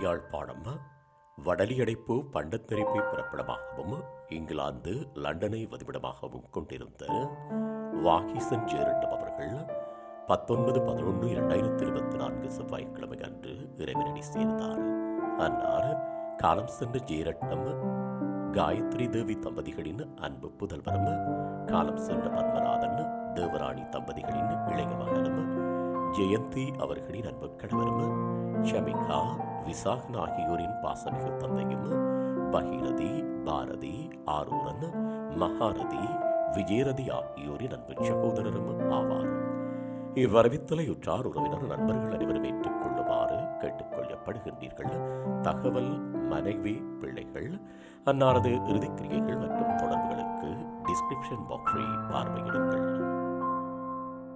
யாழ்ப்பாணம் வடலியடைப்பு பண்டத்தரிப்பை பிறப்பிடமாகவும் இங்கிலாந்து லண்டனை வதிவிடமாகவும் கொண்டிருந்த வாகிசன் ஜேரண்டம் அவர்கள் பத்தொன்பது பதினொன்று இரண்டாயிரத்தி இருபத்தி நான்கு செவ்வாய்க்கிழமை அன்று இறைவனடி சேர்ந்தார். அன்னார் காலம் சென்ற ஜீரட்டம் காயத்ரி தேவி தம்பதிகளின் அன்பு புதல்வரும் காலம் சென்ற பத்மநாதன் தேவராணி தம்பதிகளின் ஜெயந்தி அவர்களின் அன்பு கணவரும் ஷமிகா விசாகன் ஆகியோரின் பாசமிகு தந்தையும் பகீரதி பாரதி ஆரூரன் மகாரதி விஜயரதி ஆகியோரின் அன்பு சகோதரரும் ஆவார். இவ்வரவித்தலையுற்றார் உறவினர் நண்பர்கள் அனைவரும் ஏற்றுக்கொள்ளுமாறு கேட்டுக்கொள்ளப்படுகின்றீர்கள். தகவல் மனைவி பிள்ளைகள் அன்னாரது இறுதிக்கிரியைகள் மற்றும் தொடர்புகளுக்கு டிஸ்கிரிப்ஷன் பாக்ஸை பார்வையிடுங்கள்.